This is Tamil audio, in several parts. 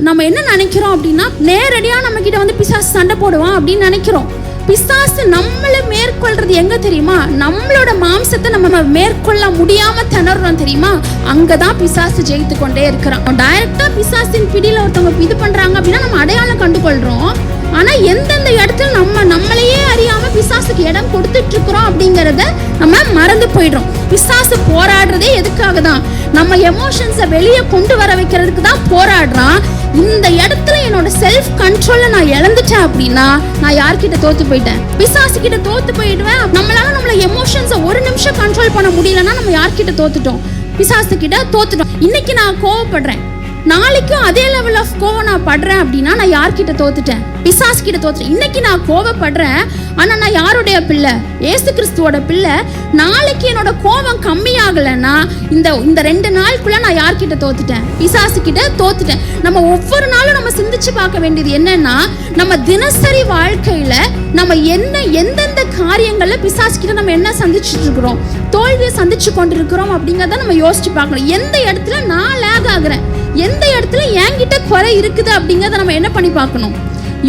நம்ம என்ன நினைக்கிறோம் அப்படின்னா நேரடியாக நம்ம கிட்ட வந்து பிசாசு சண்டை போடுவான் அப்படின்னு நினைக்கிறோம். பிசாசு நம்மளை மேற்கொள்றது எங்க தெரியுமா? நம்மளோட மாம்சத்தை நம்ம மேற்கொள்ள முடியாம திணறோம் தெரியுமா? அங்கதான் பிசாசு ஜெயித்து கொண்டே இருக்கிறான். டைரக்டா பிசாசின் பிடியில ஒருத்தவங்க இது பண்றாங்க அப்படின்னா நம்ம அடையாளம் கண்டுகொள்றோம். ஆனா எந்தெந்த இடத்துல நம்ம நம்மளையே அறியாம பிசாசுக்கு இடம் கொடுத்துட்டு இருக்கிறோம் அப்படிங்கறத நம்ம மறந்து போயிடுறோம். பிசாசு போராடுறதே எதுக்காக தான் நம்ம எமோஷன்ஸை வெளியே கொண்டு வர வைக்கிறதுக்கு தான் போராடுறான். இந்த இடத்துல என்னோட செல்ஃப் கண்ட்ரோலை நான் இழந்துட்டேன் அப்படின்னா நான் யார்கிட்ட தோத்து போயிட்டேன்? பிசாசு கிட்ட தோத்து போயிடுவேன். நம்மளால நம்மள எமோஷன்ஸை ஒரு நிமிஷம் கண்ட்ரோல் பண்ண முடியலன்னா நம்ம யார்கிட்ட தோத்துட்டோம்? பிசாசு கிட்ட தோத்துட்டோம். இன்னைக்கு நான் கோவப்படுறேன். நாளைக்கும் அதே லெவல் ஆஃப் கோவம் நான் படுறேன் அப்படின்னா நான் யார்கிட்ட தோத்துட்டேன்? பிசாஸ் கிட்ட தோத்துட்டேன். இன்னைக்கு நான் கோவப்படுறேன். ஆனா நான் யாரோட யாருடைய பிள்ளை ஏசு கிறிஸ்துவோட பிள்ளை நாளைக்கு என்னோட கோபம் கம்மியாகலைன்னா இந்த இந்த ரெண்டு நாளுக்குள்ள நான் யார்கிட்ட தோத்துட்டேன்? பிசாசு கிட்ட தோத்துட்டேன். நம்ம ஒவ்வொரு நாளும் நம்ம சிந்திச்சு பார்க்க வேண்டியது என்னன்னா நம்ம தினசரி வாழ்க்கையில நம்ம என்ன எந்தெந்த காரியங்கள்ல பிசாசு கிட்ட நம்ம என்ன சந்திச்சுட்டு இருக்கிறோம் தோல்வியை சந்திச்சு கொண்டிருக்கிறோம் அப்படிங்கறத நம்ம யோசிச்சு பார்க்கணும். எந்த இடத்துல நான் லேக் ஆகுறேன்? எந்த இடத்துல என்கிட்ட குறை இருக்குது அப்படிங்கறத நம்ம என்ன பண்ணி பார்க்கணும்?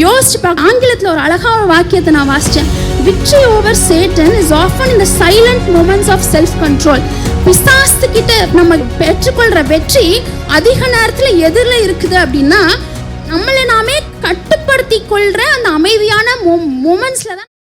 யோசிச்சு பார்க்க ஆங்கிலத்தில் ஒரு அழகான வாக்கியத்தை நான் வாசிச்சேன். Victory over Satan is often in the silent moments of self control பிசாசு கிட்ட நம்ம பெற்றுக்கொள்கிற வெற்றி அதிக நேரத்தில் எதிரில் இருக்குது அப்படின்னா நம்மளை நாமே கட்டுப்படுத்தி கொள்கிற அந்த அமைதியான மூமெண்ட்ஸில் தான்